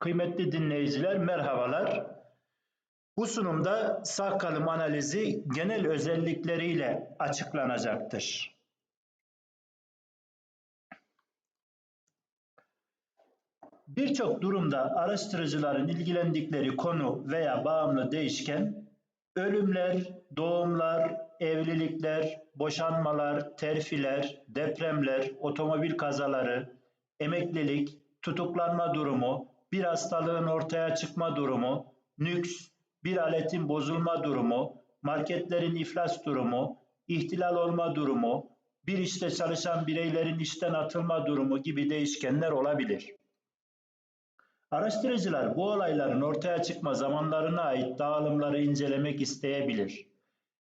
Kıymetli dinleyiciler merhabalar. Bu sunumda sağ kalım analizi genel özellikleriyle açıklanacaktır. Birçok durumda araştırıcıların ilgilendikleri konu veya bağımlı değişken ölümler, doğumlar, evlilikler, boşanmalar, terfiler, depremler, otomobil kazaları, emeklilik, tutuklanma durumu, bir hastalığın ortaya çıkma durumu, nüks, bir aletin bozulma durumu, marketlerin iflas durumu, ihtilal olma durumu, bir işte çalışan bireylerin işten atılma durumu gibi değişkenler olabilir. Araştırıcılar bu olayların ortaya çıkma zamanlarına ait dağılımları incelemek isteyebilir.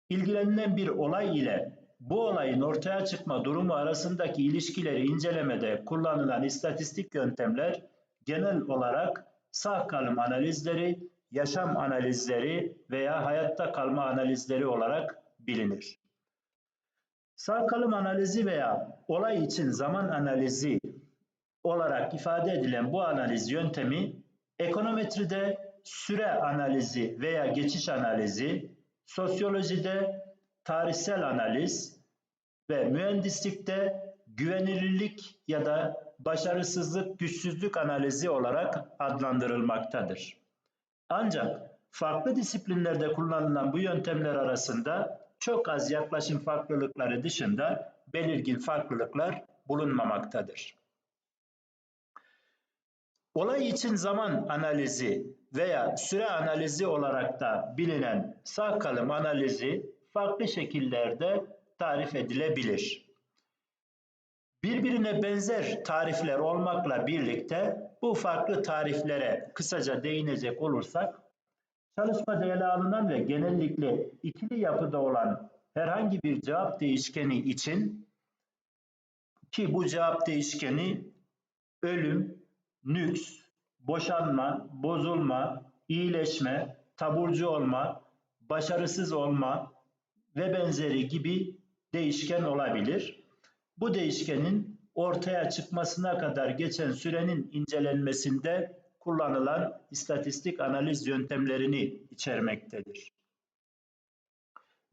İlgilenilen bir olay ile bu olayın ortaya çıkma durumu arasındaki ilişkileri incelemede kullanılan istatistik yöntemler genel olarak sağ kalım analizleri, yaşam analizleri veya hayatta kalma analizleri olarak bilinir. Sağ kalım analizi veya olay için zaman analizi olarak ifade edilen bu analiz yöntemi ekonometride süre analizi veya geçiş analizi, sosyolojide tarihsel analiz ve mühendislikte güvenilirlik ya da başarısızlık, güçsüzlük analizi olarak adlandırılmaktadır. Ancak farklı disiplinlerde kullanılan bu yöntemler arasında çok az yaklaşım farklılıkları dışında belirgin farklılıklar bulunmamaktadır. Olay için zaman analizi veya süre analizi olarak da bilinen sağ kalım analizi farklı şekillerde tarif edilebilir. Birbirine benzer tarifler olmakla birlikte bu farklı tariflere kısaca değinecek olursak, çalışmada ele alınan ve genellikle ikili yapıda olan herhangi bir cevap değişkeni için ki bu cevap değişkeni ölüm, nüks, boşanma, bozulma, iyileşme, taburcu olma, başarısız olma ve benzeri gibi değişken olabilir bu değişkenin ortaya çıkmasına kadar geçen sürenin incelenmesinde kullanılan istatistik analiz yöntemlerini içermektedir.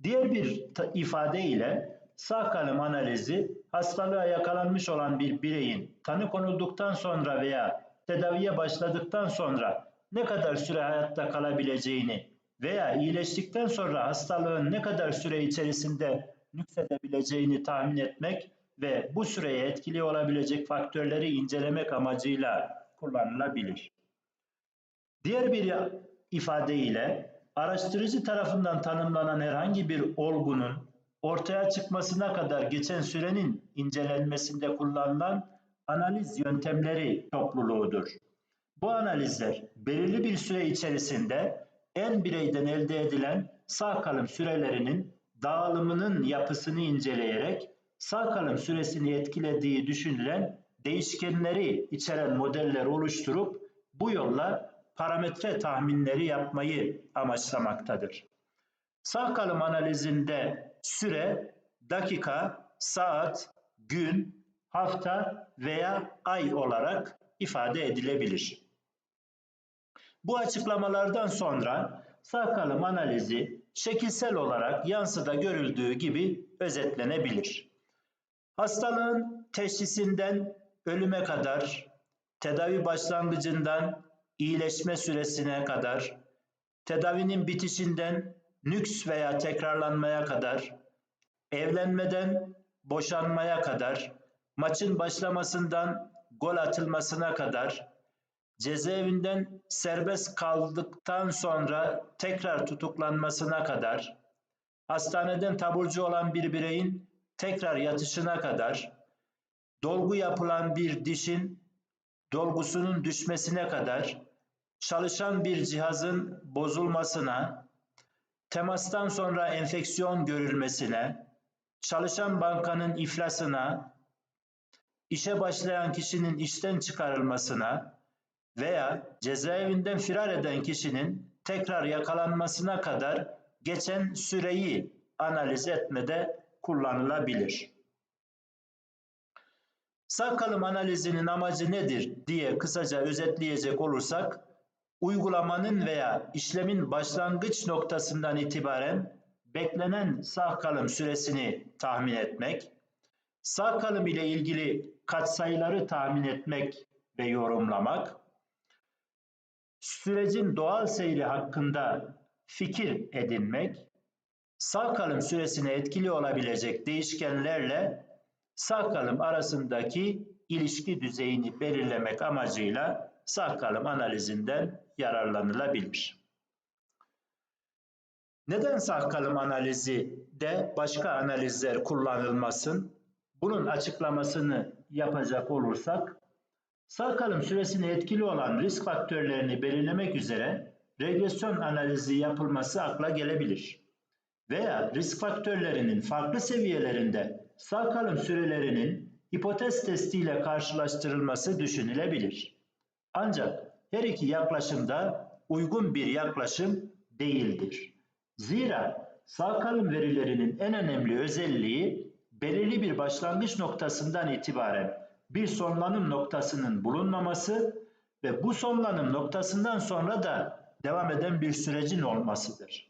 Diğer bir ifade ile sağ kalım analizi hastalığa yakalanmış olan bir bireyin tanı konulduktan sonra veya tedaviye başladıktan sonra ne kadar süre hayatta kalabileceğini veya iyileştikten sonra hastalığın ne kadar süre içerisinde nüksedebileceğini tahmin etmek ve bu süreye etkili olabilecek faktörleri incelemek amacıyla kullanılabilir. Diğer bir ifade ile araştırıcı tarafından tanımlanan herhangi bir olgunun ortaya çıkmasına kadar geçen sürenin incelenmesinde kullanılan analiz yöntemleri topluluğudur. Bu analizler belirli bir süre içerisinde en bireyden elde edilen sağ kalım sürelerinin dağılımının yapısını inceleyerek sağ kalım süresini etkilediği düşünülen değişkenleri içeren modeller oluşturup bu yolla parametre tahminleri yapmayı amaçlamaktadır. Sağ kalım analizinde süre dakika, saat, gün, hafta veya ay olarak ifade edilebilir. Bu açıklamalardan sonra sağ kalım analizi şekilsel olarak yansıda görüldüğü gibi özetlenebilir. Hastalığın teşhisinden ölüme kadar, tedavi başlangıcından iyileşme süresine kadar, tedavinin bitişinden nüks veya tekrarlanmaya kadar, evlenmeden boşanmaya kadar, maçın başlamasından gol atılmasına kadar, cezaevinden serbest kaldıktan sonra tekrar tutuklanmasına kadar, hastaneden taburcu olan bir bireyin tekrar yatışına kadar dolgu yapılan bir dişin dolgusunun düşmesine kadar çalışan bir cihazın bozulmasına, temastan sonra enfeksiyon görülmesine, çalışan bankanın iflasına, işe başlayan kişinin işten çıkarılmasına veya cezaevinden firar eden kişinin tekrar yakalanmasına kadar geçen süreyi analiz etmede kullanılabilir. Sağ kalım analizinin amacı nedir diye kısaca özetleyecek olursak, uygulamanın veya işlemin başlangıç noktasından itibaren beklenen sağ kalım süresini tahmin etmek, sağ kalım ile ilgili katsayıları tahmin etmek ve yorumlamak, sürecin doğal seyri hakkında fikir edinmek, sağ kalım süresine etkili olabilecek değişkenlerle sağ kalım arasındaki ilişki düzeyini belirlemek amacıyla sağ kalım analizinden yararlanılabilir. Neden sağ kalım analizi de başka analizler kullanılmasın? Bunun açıklamasını yapacak olursak, sağ kalım süresine etkili olan risk faktörlerini belirlemek üzere regresyon analizi yapılması akla gelebilir. Veya risk faktörlerinin farklı seviyelerinde sağ kalım sürelerinin hipotez testiyle karşılaştırılması düşünülebilir. Ancak her iki yaklaşım da uygun bir yaklaşım değildir. Zira sağ kalım verilerinin en önemli özelliği belirli bir başlangıç noktasından itibaren bir sonlanım noktasının bulunmaması ve bu sonlanım noktasından sonra da devam eden bir sürecin olmasıdır.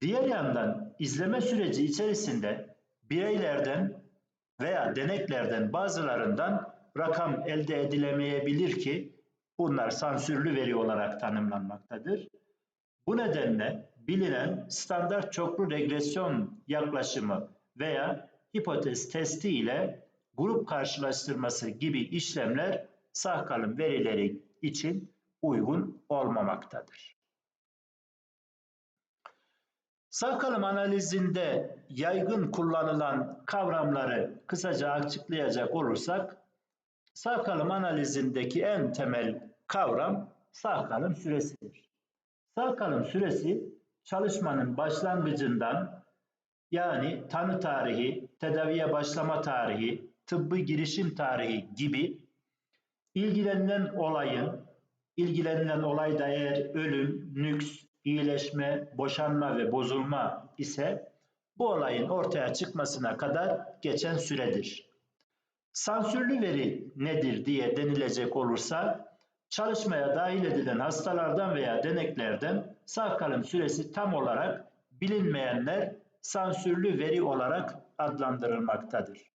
Diğer yandan izleme süreci içerisinde bireylerden veya deneklerden bazılarından rakam elde edilemeyebilir ki bunlar sansürlü veri olarak tanımlanmaktadır. Bu nedenle bilinen standart çoklu regresyon yaklaşımı veya hipotez testi ile grup karşılaştırması gibi işlemler sağ kalım verileri için uygun olmamaktadır. Sağ kalım analizinde yaygın kullanılan kavramları kısaca açıklayacak olursak, sağ kalım analizindeki en temel kavram sağ kalım süresidir. Sağ kalım süresi çalışmanın başlangıcından yani tanı tarihi, tedaviye başlama tarihi, tıbbi girişim tarihi gibi ilgilenilen olayın, ilgilenilen olayda eğer ölüm, nüks, iyileşme, boşanma ve bozulma ise bu olayın ortaya çıkmasına kadar geçen süredir. Sansürlü veri nedir diye denilecek olursa çalışmaya dahil edilen hastalardan veya deneklerden sağ kalım süresi tam olarak bilinmeyenler sansürlü veri olarak adlandırılmaktadır.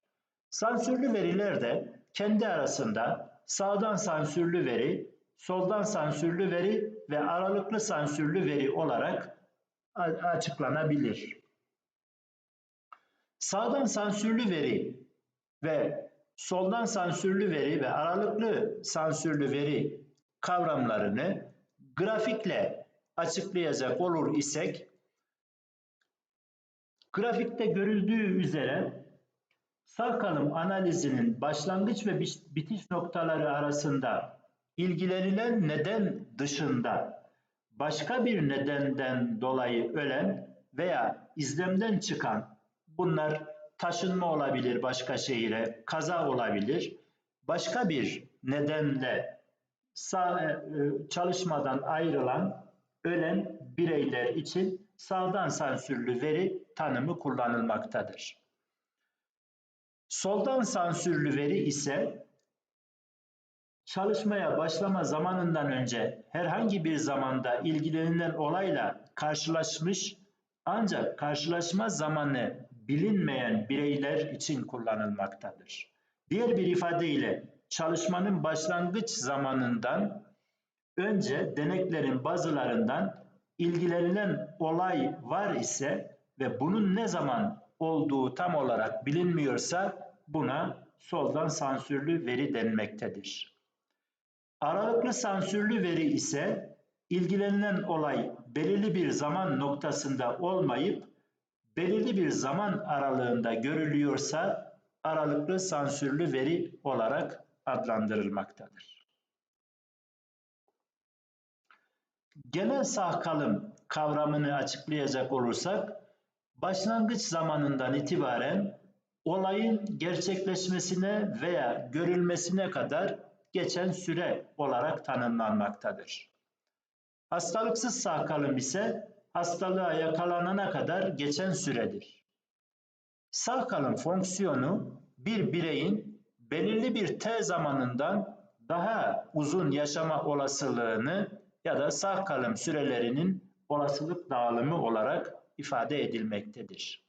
Sansürlü veriler de kendi arasında sağdan sansürlü veri, soldan sansürlü veri ve aralıklı sansürlü veri olarak açıklanabilir. Sağdan sansürlü veri ve soldan sansürlü veri ve aralıklı sansürlü veri kavramlarını grafikle açıklayacak olur isek grafikte görüldüğü üzere sağ kalım analizinin başlangıç ve bitiş noktaları arasında ilgilenilen neden dışında başka bir nedenden dolayı ölen veya izlemden çıkan bunlar taşınma olabilir başka şehire, kaza olabilir. Başka bir nedenle sağ, e, çalışmadan ayrılan ölen bireyler için sağdan sansürlü veri tanımı kullanılmaktadır. Soldan sansürlü veri ise çalışmaya başlama zamanından önce herhangi bir zamanda ilgilenilen olayla karşılaşmış ancak karşılaşma zamanı bilinmeyen bireyler için kullanılmaktadır. Diğer bir ifadeyle çalışmanın başlangıç zamanından önce deneklerin bazılarından ilgilenilen olay var ise ve bunun ne zaman olduğu tam olarak bilinmiyorsa buna soldan sansürlü veri denmektedir. Aralıklı sansürlü veri ise ilgilenilen olay belirli bir zaman noktasında olmayıp belirli bir zaman aralığında görülüyorsa aralıklı sansürlü veri olarak adlandırılmaktadır. Genel sağ kalım kavramını açıklayacak olursak başlangıç zamanından itibaren olayın gerçekleşmesine veya görülmesine kadar geçen süre olarak tanımlanmaktadır. Hastalıksız sağ kalım ise hastalığa yakalanana kadar geçen süredir. Sağ kalım fonksiyonu bir bireyin belirli bir t zamanından daha uzun yaşama olasılığını ya da sağ kalım sürelerinin olasılık dağılımı olarak ifade edilmektedir.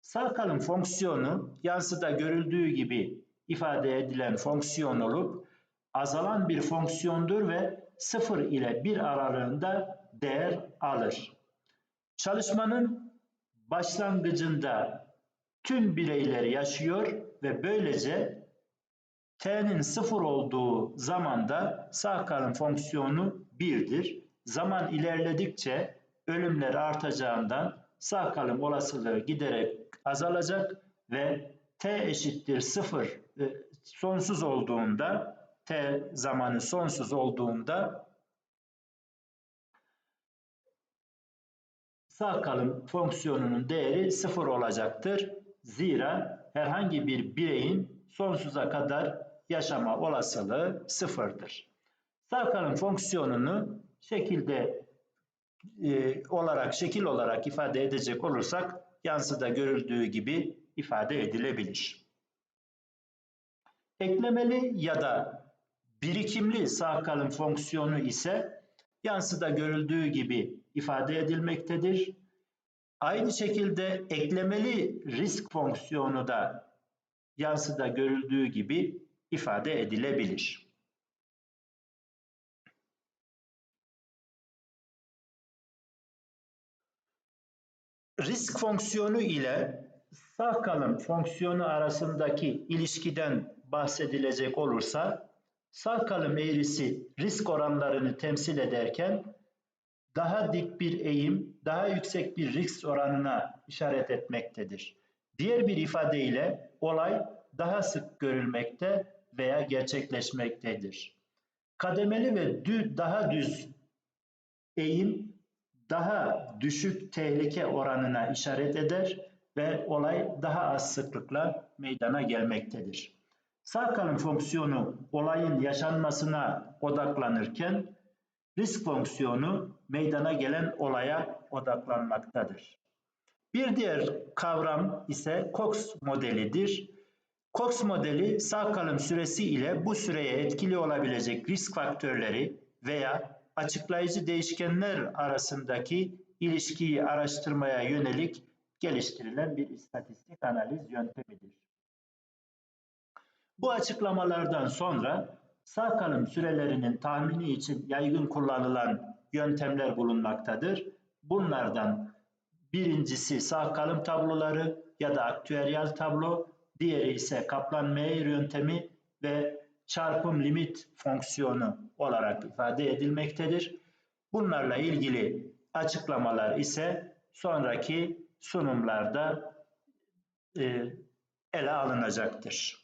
Sağ kalım fonksiyonu yansıda görüldüğü gibi ifade edilen fonksiyon olup azalan bir fonksiyondur ve 0 ile 1 aralığında değer alır. Çalışmanın başlangıcında tüm bireyler yaşıyor ve böylece t'nin 0 olduğu zamanda sağ kalım fonksiyonu 1'dir. Zaman ilerledikçe ölümler artacağından sağ kalım olasılığı giderek azalacak ve t eşittir 0 e, sonsuz olduğunda t zamanı sonsuz olduğunda sağ kalım fonksiyonunun değeri sıfır olacaktır. Zira herhangi bir bireyin sonsuza kadar yaşama olasılığı sıfırdır. Sağ kalım fonksiyonunu şekilde e, olarak şekil olarak ifade edecek olursak yansıda görüldüğü gibi ifade edilebilir. Eklemeli ya da birikimli sağ kalım fonksiyonu ise yansıda görüldüğü gibi ifade edilmektedir. Aynı şekilde eklemeli risk fonksiyonu da yansıda görüldüğü gibi ifade edilebilir. Risk fonksiyonu ile sağ kalım fonksiyonu arasındaki ilişkiden bahsedilecek olursa sağ kalım eğrisi risk oranlarını temsil ederken daha dik bir eğim, daha yüksek bir risk oranına işaret etmektedir. Diğer bir ifadeyle olay daha sık görülmekte veya gerçekleşmektedir. Kademeli ve dü, daha düz eğim daha düşük tehlike oranına işaret eder ve olay daha az sıklıkla meydana gelmektedir. Sağ kalım fonksiyonu olayın yaşanmasına odaklanırken risk fonksiyonu meydana gelen olaya odaklanmaktadır. Bir diğer kavram ise Cox modelidir. Cox modeli sağ kalım süresi ile bu süreye etkili olabilecek risk faktörleri veya açıklayıcı değişkenler arasındaki ilişkiyi araştırmaya yönelik geliştirilen bir istatistik analiz yöntemidir. Bu açıklamalardan sonra sağ kalım sürelerinin tahmini için yaygın kullanılan yöntemler bulunmaktadır. Bunlardan birincisi sağ kalım tabloları ya da aktüeryal tablo, diğeri ise Kaplan-Meier yöntemi ve çarpım limit fonksiyonu olarak ifade edilmektedir. Bunlarla ilgili açıklamalar ise sonraki sunumlarda e, ele alınacaktır.